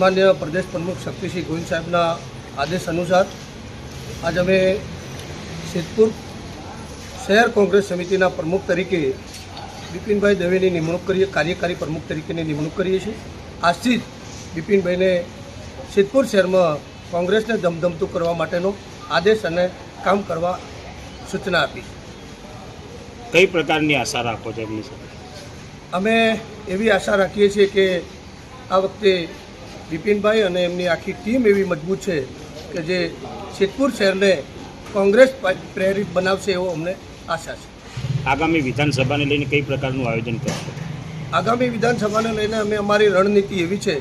સન્માન્ય પ્રદેશ પ્રમુખ શક્તિસિંહ ગોહિલ સાહેબના આદેશ અનુસાર આજ અમે સિદ્ધપુર શહેર કોંગ્રેસ સમિતિના પ્રમુખ તરીકે બિપિનભાઈ દવેની નિમણૂક કરીએ કાર્યકારી પ્રમુખ તરીકેની નિમણૂક કરીએ છીએ. આજથી જ બિપિનભાઈને સિદ્ધપુર શહેરમાં કોંગ્રેસને ધમધમતું કરવા માટેનો આદેશ અને કામ કરવા સૂચના આપી કઈ પ્રકારની આશા રાખો છો એમની સાથે? અમે એવી આશા રાખીએ છીએ કે આ વખતે બિપિનભાઈ અને એમની આખી ટીમ એવી મજબૂત છે કે જે સિદ્ધપુર શહેરને કોંગ્રેસ પ્રેરિત બનાવશે એવો અમને આશા છે. આગામી વિધાનસભાને લઈને કઈ પ્રકારનું આયોજન કરશે? આગામી વિધાનસભાને લઈને અમે અમારી રણનીતિ એવી છે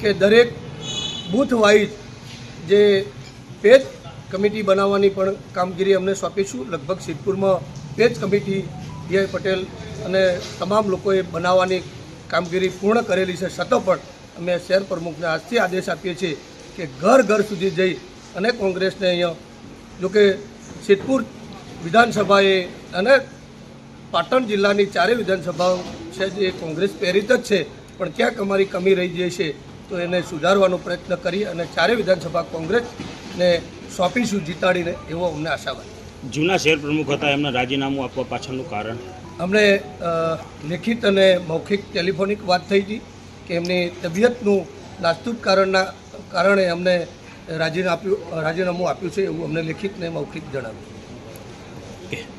કે દરેક બૂથ વાઇઝ જે પેજ કમિટી બનાવવાની પણ કામગીરી અમને સોંપીશું. લગભગ સિદ્ધપુરમાં પેજ કમિટી ડીઆઈ પટેલ અને તમામ લોકોએ બનાવવાની કામગીરી પૂર્ણ કરેલી છે. છતાં પણ અમે શહેર પ્રમુખને આજથી આદેશ આપીએ છીએ કે ઘર ઘર સુધી જઈ અને કોંગ્રેસને અહીંયા જોકે સિદ્ધપુર વિધાનસભાએ અને પાટણ જિલ્લાની ચારે વિધાનસભાઓ છે જે કોંગ્રેસ પ્રેરિત જ છે પણ ક્યાંક અમારી કમી રહી જાય છે તો એને સુધારવાનો પ્રયત્ન કરી અને ચારે વિધાનસભા કોંગ્રેસને સોંપીશું જીતાડીને એવો અમને આશાવાદ. જૂના શહેર પ્રમુખ હતા એમને રાજીનામું આપવા પાછળનું કારણ? અમને લેખિત અને મૌખિક ટેલિફોનિક વાત થઈ હતી. કે એમની તબિયતનું નાસ્તુક કારણના કારણે અમને રાજીનામું આપ્યું રાજીનામું આપ્યું છે એવું અમને લેખિત ને મૌખિક જણાવ્યું.